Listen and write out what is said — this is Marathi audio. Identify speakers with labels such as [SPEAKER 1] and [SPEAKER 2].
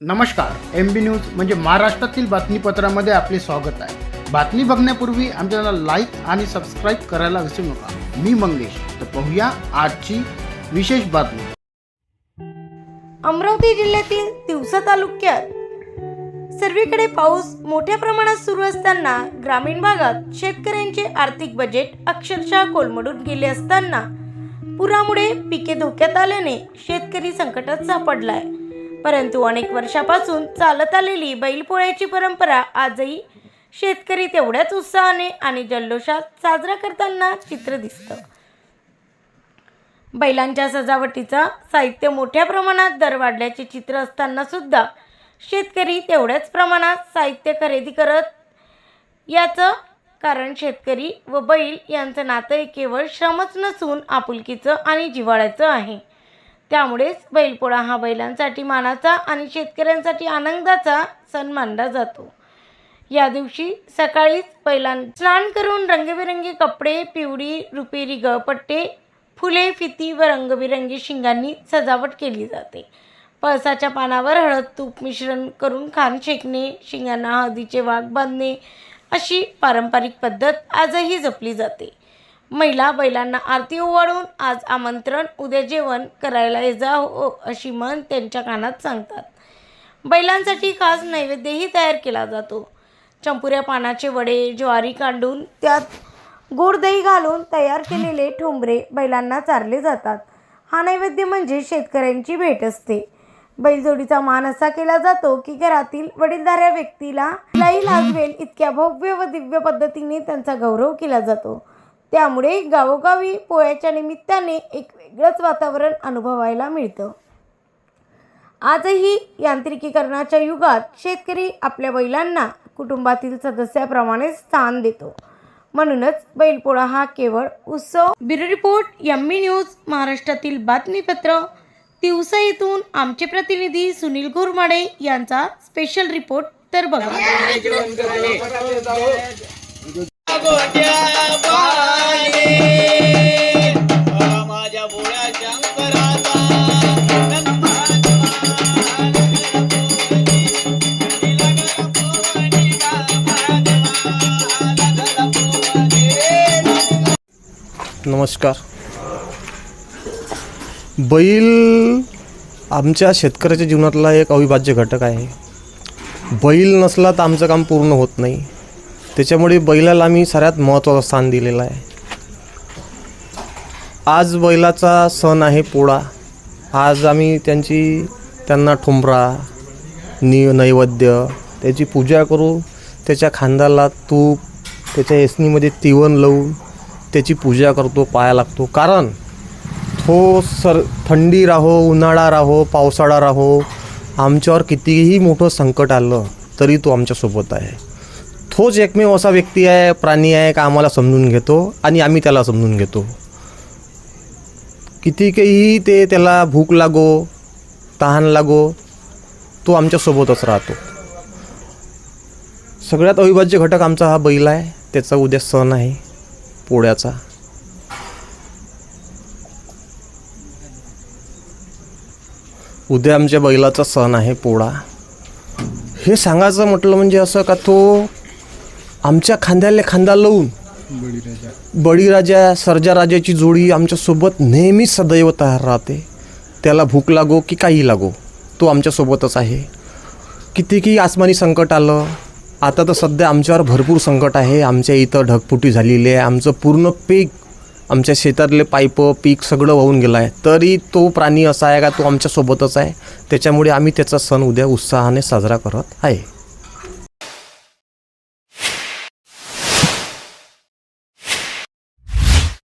[SPEAKER 1] नमस्कार एम बी न्यूज म्हणजे महाराष्ट्रातील बातमीपत्रामध्ये आपले स्वागत आहे. बातमी बघण्यापूर्वी आमच्याला लाईक आणि सबस्क्राईब करायला विसरू नका. मी मंगेश तर पाहूया आजची विशेष बातमी.
[SPEAKER 2] अमरावती जिल्ह्यातील दिवसा तालुक्यात सर्वीकडे पाऊस मोठ्या प्रमाणात सुरू असताना ग्रामीण भागात शेतकऱ्यांचे आर्थिक बजेट अक्षरशः कोलमडून गेले असताना पुरामुळे पिके धोक्यात आल्याने शेतकरी संकटात सापडलाय. परंतु अनेक वर्षापासून चालत आलेली बैलपोळ्याची परंपरा आजही शेतकरी तेवढ्याच उत्साहाने आणि जल्लोषात साजरा करताना चित्र दिसतं. बैलांच्या सजावटीचा साहित्य मोठ्या प्रमाणात दर वाढल्याचे चित्र असताना सुद्धा शेतकरी तेवढ्याच प्रमाणात साहित्य खरेदी करत याचं कारण शेतकरी व बैल यांचं नातं हे केवळ श्रमच नसून आपुलकीचं आणि जिव्हाळ्याचं आहे. त्यामुळेच बैलपोळा हा बैलांसाठी मानाचा आणि शेतकऱ्यांसाठी आनंदाचा सण मानला जातो. या दिवशी सकाळीच बैलां स्नान करून रंगीबेरंगी कपडे पिवळी रुपेरी गळपट्टे फुले फिती व रंगबिरंगी शिंगांनी सजावट केली जाते. पळसाच्या पानावर हळद तूप मिश्रण करून खान शेकणे शिंगांना हळदीचे वाघ बांधणे अशी पारंपरिक पद्धत आजही जपली जाते. महिला बैलांना आरती ओवाळून आज आमंत्रण उद्या जेवण करायला ये जा हो अशी मन त्यांच्या कानात सांगतात. बैलांसाठी खास नैवेद्यही तयार केला जातो. चंपुऱ्या पानाचे वडे ज्वारी कांडून त्यात गोड दही घालून तयार केलेले ठोंबरे बैलांना चारले जातात. हा नैवेद्य म्हणजे शेतकऱ्यांची भेट असते. बैलजोडीचा मान असा केला जातो की घरातील वडीलधाऱ्या व्यक्तीला लाई लाजवेल इतक्या भव्य व दिव्य पद्धतीने त्यांचा गौरव केला जातो. त्यामुळे गावोगावी पोळ्याच्या निमित्ताने एक वेगळंच वातावरण अनुभवायला मिळतं. आजही यांत्रिकीकरणाच्या युगात शेतकरी आपल्या बैलांना कुटुंबातील सदस्याप्रमाणे स्थान देतो. म्हणूनच बैलपोळा हा केवळ उत्सव. ब्युरो रिपोर्ट एम्मी न्यूज महाराष्ट्रातील बातमीपत्र. तिवसा येथून आमचे प्रतिनिधी सुनील घोरमाडे यांचा स्पेशल रिपोर्ट तर बघा.
[SPEAKER 3] नमस्कार. बैल आमच्या शेतकऱ्याच्या जीवनातला एक अविभाज्य घटक आहे. बैल नसला तर आमचं काम पूर्ण होत नाही. त्याच्यामुळे बैलाला आम्ही सगळ्यात महत्त्वाचं स्थान दिलेलं आहे. आज बैलाचा सण आहे पोळा. आज आम्ही त्यांची त्यांना ठुमरा नि नैवेद्य त्याची पूजा करू. त्याच्या खांद्याला तूप त्याच्या एसनीमध्ये तिवण लावून त्याची पूजा करतो पाया लागतो. कारण तो सर थंडी राहो उन्हाळा राहो पावसाळा राहो आमच्यावर कितीही मोठं संकट आलं तरी तो आमच्यासोबत आहे. तोच एकमेव असा व्यक्ती आहे प्राणी आहे का आम्हाला समजून घेतो आणि आम्ही त्याला समजून घेतो. किती काही ते त्याला भूक लागो तहान लागो तो आमच्यासोबतच राहतो. सगळ्यात अविभाज्य घटक आमचा हा बैल आहे त्याचा उद्या सण आहे. पोळ्याचा. उद्या आमच्या बैलाचा सण आहे पोळा. हे सांगायचं म्हटलं म्हणजे असं का तो आमच्या खांद्याला खांदा लावून बळीराजा. सर्जा राजाची जोडी आमच्यासोबत नेहमीच सदैव तयार राहते. त्याला भूक लागो की काही लागो तो आमच्यासोबतच आहे. कितीही आसमानी संकट आलं आता तर सध्या आमच्यावर भरपूर संकट आहे. आमच्या इथं ढगफुटी झालेली आहे. आमचं पूर्ण पीक आमच्या शेतातले पाईप पीक सगळं वाहून गेलं आहे. तरी तो प्राणी असा आहे का तो आमच्यासोबतच आहे? त्याच्यामुळे आम्ही त्याचा सण उद्या उत्साहाने साजरा करत आहे.